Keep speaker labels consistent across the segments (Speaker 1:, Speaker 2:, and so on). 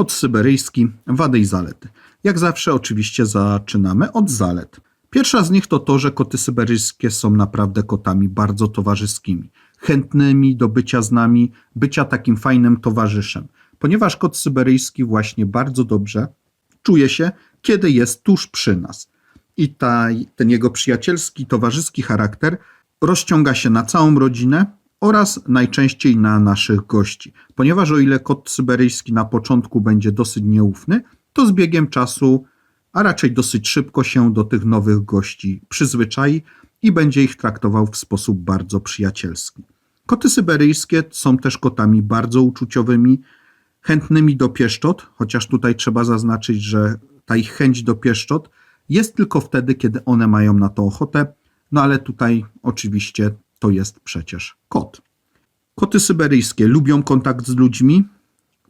Speaker 1: Kot syberyjski, wady i zalety. Jak zawsze oczywiście zaczynamy od zalet. Pierwsza z nich to to, że koty syberyjskie są naprawdę kotami bardzo towarzyskimi, chętnymi do bycia z nami, bycia takim fajnym towarzyszem, ponieważ kot syberyjski właśnie bardzo dobrze czuje się, kiedy jest tuż przy nas. I ta, ten jego przyjacielski, towarzyski charakter rozciąga się na całą rodzinę oraz najczęściej na naszych gości. Ponieważ o ile kot syberyjski na początku będzie dosyć nieufny, to z biegiem czasu, a raczej dosyć szybko się do tych nowych gości przyzwyczai i będzie ich traktował w sposób bardzo przyjacielski. Koty syberyjskie są też kotami bardzo uczuciowymi, chętnymi do pieszczot, chociaż tutaj trzeba zaznaczyć, że ta ich chęć do pieszczot jest tylko wtedy, kiedy one mają na to ochotę, no ale tutaj oczywiście to jest przecież kot. Koty syberyjskie lubią kontakt z ludźmi,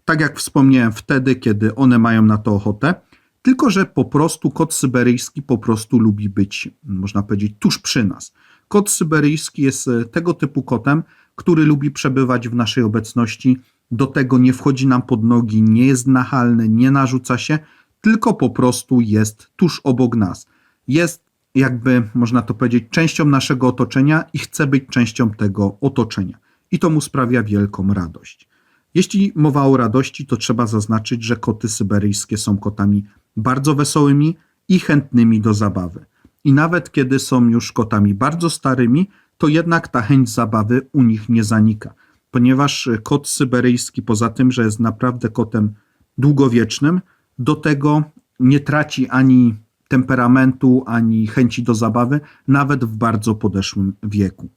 Speaker 1: tak jak wspomniałem, wtedy, kiedy one mają na to ochotę, tylko że po prostu kot syberyjski po prostu lubi być, można powiedzieć, tuż przy nas. Kot syberyjski jest e, tego typu kotem, który lubi przebywać w naszej obecności, do tego nie wchodzi nam pod nogi, nie jest nachalny, nie narzuca się, tylko po prostu jest tuż obok nas. Jest jakby, można to powiedzieć, częścią naszego otoczenia i chce być częścią tego otoczenia. I to mu sprawia wielką radość. Jeśli mowa o radości, to trzeba zaznaczyć, że koty syberyjskie są kotami bardzo wesołymi i chętnymi do zabawy. I nawet kiedy są już kotami bardzo starymi, to jednak ta chęć zabawy u nich nie zanika, ponieważ kot syberyjski, poza tym, że jest naprawdę kotem długowiecznym, do tego nie traci ani temperamentu, ani chęci do zabawy, nawet w bardzo podeszłym wieku.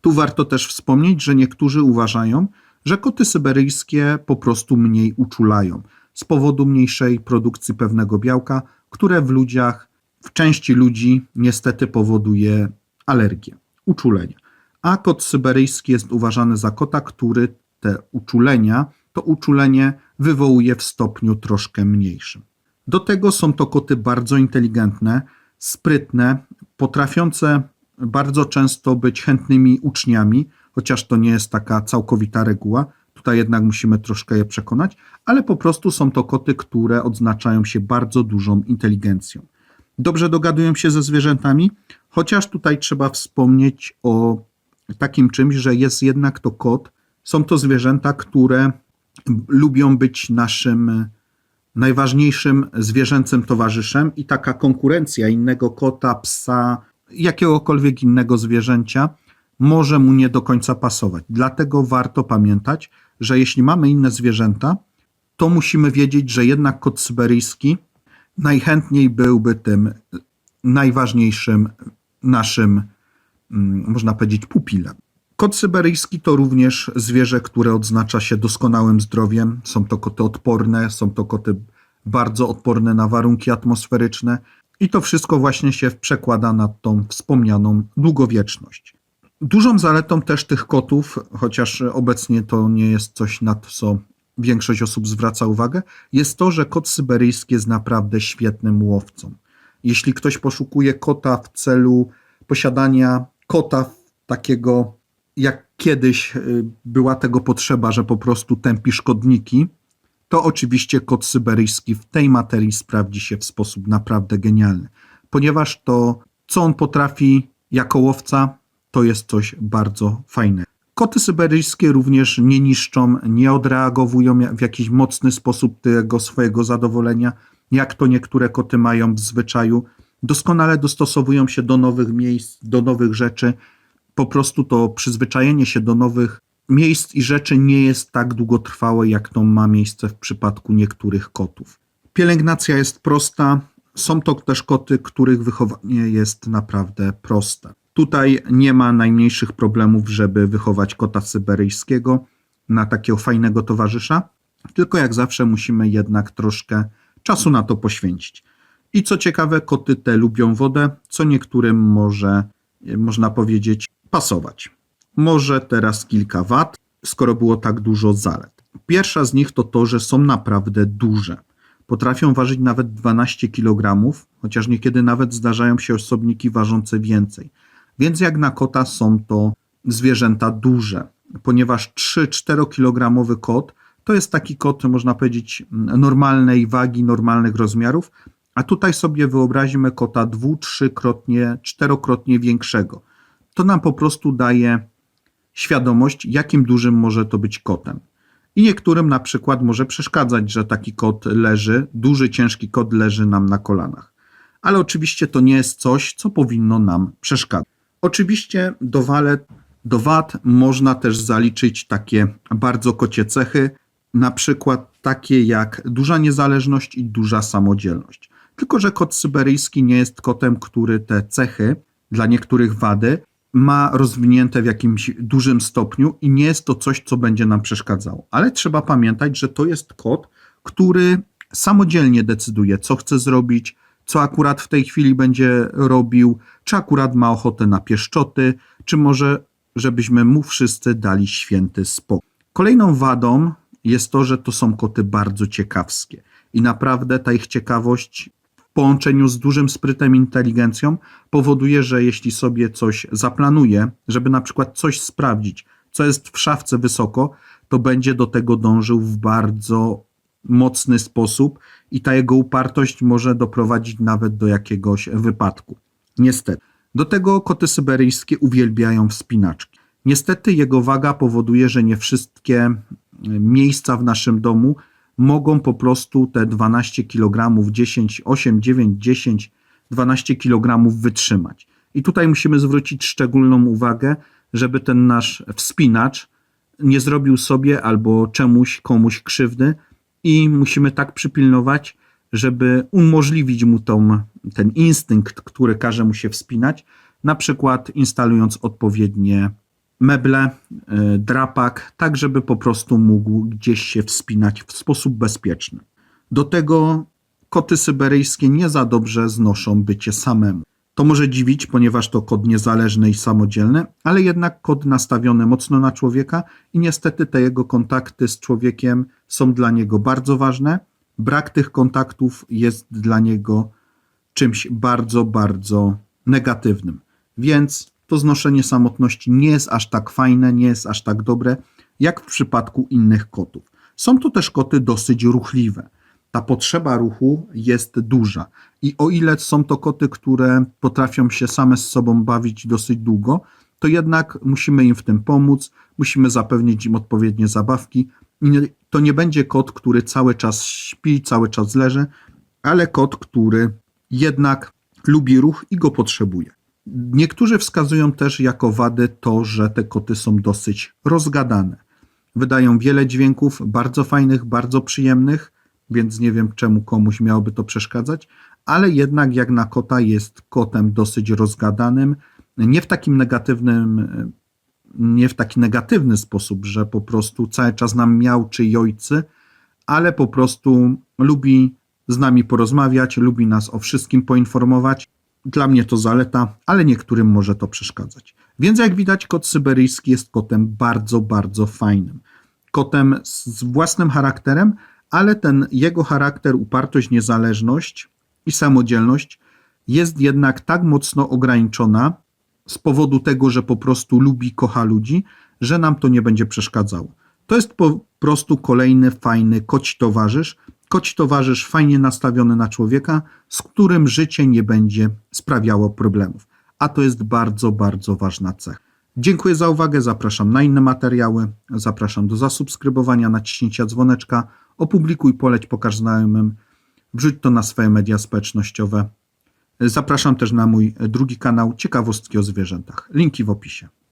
Speaker 1: Tu warto też wspomnieć, że niektórzy uważają, że koty syberyjskie po prostu mniej uczulają z powodu mniejszej produkcji pewnego białka, które w ludziach, w części ludzi niestety powoduje alergię, uczulenie. A kot syberyjski jest uważany za kota, który te uczulenia, to uczulenie wywołuje w stopniu troszkę mniejszym. Do tego są to koty bardzo inteligentne, sprytne, potrafiące bardzo często być chętnymi uczniami, chociaż to nie jest taka całkowita reguła. Tutaj jednak musimy troszkę je przekonać, ale po prostu są to koty, które odznaczają się bardzo dużą inteligencją. Dobrze dogadują się ze zwierzętami, chociaż tutaj trzeba wspomnieć o takim czymś, że jest jednak to kot. Są to zwierzęta, które lubią być naszym najważniejszym zwierzęcym towarzyszem i taka konkurencja innego kota, psa, jakiegokolwiek innego zwierzęcia może mu nie do końca pasować. Dlatego warto pamiętać, że jeśli mamy inne zwierzęta, to musimy wiedzieć, że jednak kot syberyjski najchętniej byłby tym najważniejszym naszym, mm, można powiedzieć, pupilem. Kot syberyjski to również zwierzę, które odznacza się doskonałym zdrowiem. Są to koty odporne, są to koty bardzo odporne na warunki atmosferyczne i to wszystko właśnie się przekłada na tą wspomnianą długowieczność. Dużą zaletą też tych kotów, chociaż obecnie to nie jest coś, na co większość osób zwraca uwagę, jest to, że kot syberyjski jest naprawdę świetnym łowcą. Jeśli ktoś poszukuje kota w celu posiadania kota takiego, jak kiedyś y, była tego potrzeba, że po prostu tępi szkodniki, to oczywiście kot syberyjski w tej materii sprawdzi się w sposób naprawdę genialny, ponieważ to, co on potrafi jako łowca, to jest coś bardzo fajnego. Koty syberyjskie również nie niszczą, nie odreagowują w jakiś mocny sposób tego swojego zadowolenia, jak to niektóre koty mają w zwyczaju. Doskonale dostosowują się do nowych miejsc, do nowych rzeczy. Po prostu to przyzwyczajenie się do nowych miejsc i rzeczy nie jest tak długotrwałe, jak to ma miejsce w przypadku niektórych kotów. Pielęgnacja jest prosta. Są to też koty, których wychowanie jest naprawdę proste. Tutaj nie ma najmniejszych problemów, żeby wychować kota syberyjskiego na takiego fajnego towarzysza, tylko jak zawsze musimy jednak troszkę czasu na to poświęcić. I co ciekawe, koty te lubią wodę, co niektórym może, można powiedzieć, pasować. Może teraz kilka wad, skoro było tak dużo zalet. Pierwsza z nich to to, że są naprawdę duże. Potrafią ważyć nawet 12 kg, chociaż niekiedy nawet zdarzają się osobniki ważące więcej. Więc jak na kota są to zwierzęta duże, ponieważ 3-4 kg kot To jest taki kot, można powiedzieć, normalnej wagi, normalnych rozmiarów, a tutaj sobie wyobrazimy kota dwu, trzykrotnie, czterokrotnie większego. To nam po prostu daje świadomość, jakim dużym może to być kotem. I niektórym na przykład może przeszkadzać, że taki kot leży, duży, ciężki kot leży nam na kolanach. Ale oczywiście to nie jest coś, co powinno nam przeszkadzać. Oczywiście do, walet, do wad można też zaliczyć takie bardzo kocie cechy, na przykład takie jak duża niezależność i duża samodzielność. Tylko, że kot syberyjski nie jest kotem, który te cechy, dla niektórych wady, ma rozwinięte w jakimś dużym stopniu i nie jest to coś, co będzie nam przeszkadzało. Ale trzeba pamiętać, że to jest kot, który samodzielnie decyduje, co chce zrobić, co akurat w tej chwili będzie robił, czy akurat ma ochotę na pieszczoty, czy może, żebyśmy mu wszyscy dali święty spokój. Kolejną wadą jest to, że to są koty bardzo ciekawskie i naprawdę ta ich ciekawość połączeniu z dużym sprytem i inteligencją powoduje, że jeśli sobie coś zaplanuje, żeby na przykład coś sprawdzić, co jest w szafce wysoko, to będzie do tego dążył w bardzo mocny sposób i ta jego upartość może doprowadzić nawet do jakiegoś wypadku. Niestety. Do tego koty syberyjskie uwielbiają wspinaczki. Niestety jego waga powoduje, że nie wszystkie miejsca w naszym domu mogą po prostu te 12 kg, 10, 8, 9, 10, 12 kg wytrzymać. I tutaj musimy zwrócić szczególną uwagę, żeby ten nasz wspinacz nie zrobił sobie albo czemuś, komuś krzywdy i musimy tak przypilnować, żeby umożliwić mu tą, ten instynkt, który każe mu się wspinać, na przykład instalując odpowiednie meble, y, drapak, tak żeby po prostu mógł gdzieś się wspinać w sposób bezpieczny. Do tego koty syberyjskie nie za dobrze znoszą bycie samemu. To może dziwić, ponieważ to kod niezależny i samodzielny, ale jednak kod nastawiony mocno na człowieka i niestety te jego kontakty z człowiekiem są dla niego bardzo ważne. Brak tych kontaktów jest dla niego czymś bardzo, bardzo negatywnym. Więc to znoszenie samotności nie jest aż tak fajne, nie jest aż tak dobre, jak w przypadku innych kotów. Są to też koty dosyć ruchliwe. Ta potrzeba ruchu jest duża. I o ile są to koty, które potrafią się same z sobą bawić dosyć długo, to jednak musimy im w tym pomóc, musimy zapewnić im odpowiednie zabawki. To nie będzie kot, który cały czas śpi, cały czas leży, ale kot, który jednak lubi ruch i go potrzebuje. Niektórzy wskazują też jako wady to, że te koty są dosyć rozgadane. Wydają wiele dźwięków, bardzo fajnych, bardzo przyjemnych, więc nie wiem czemu komuś miałoby to przeszkadzać, ale jednak jak na kota jest kotem dosyć rozgadanym, nie w takim negatywnym, nie w taki negatywny sposób, że po prostu cały czas nam miał czy jojcy, ale po prostu lubi z nami porozmawiać, lubi nas o wszystkim poinformować dla mnie to zaleta, ale niektórym może to przeszkadzać. Więc jak widać, kot syberyjski jest kotem bardzo, bardzo fajnym. Kotem z własnym charakterem, ale ten jego charakter, upartość, niezależność i samodzielność jest jednak tak mocno ograniczona z powodu tego, że po prostu lubi, kocha ludzi, że nam to nie będzie przeszkadzało. To jest po prostu kolejny fajny koci towarzysz, Koć towarzysz fajnie nastawiony na człowieka, z którym życie nie będzie sprawiało problemów. A to jest bardzo, bardzo ważna cecha. Dziękuję za uwagę, zapraszam na inne materiały, zapraszam do zasubskrybowania, naciśnięcia dzwoneczka, opublikuj, poleć, pokaż znajomym, wrzuć to na swoje media społecznościowe. Zapraszam też na mój drugi kanał Ciekawostki o zwierzętach. Linki w opisie.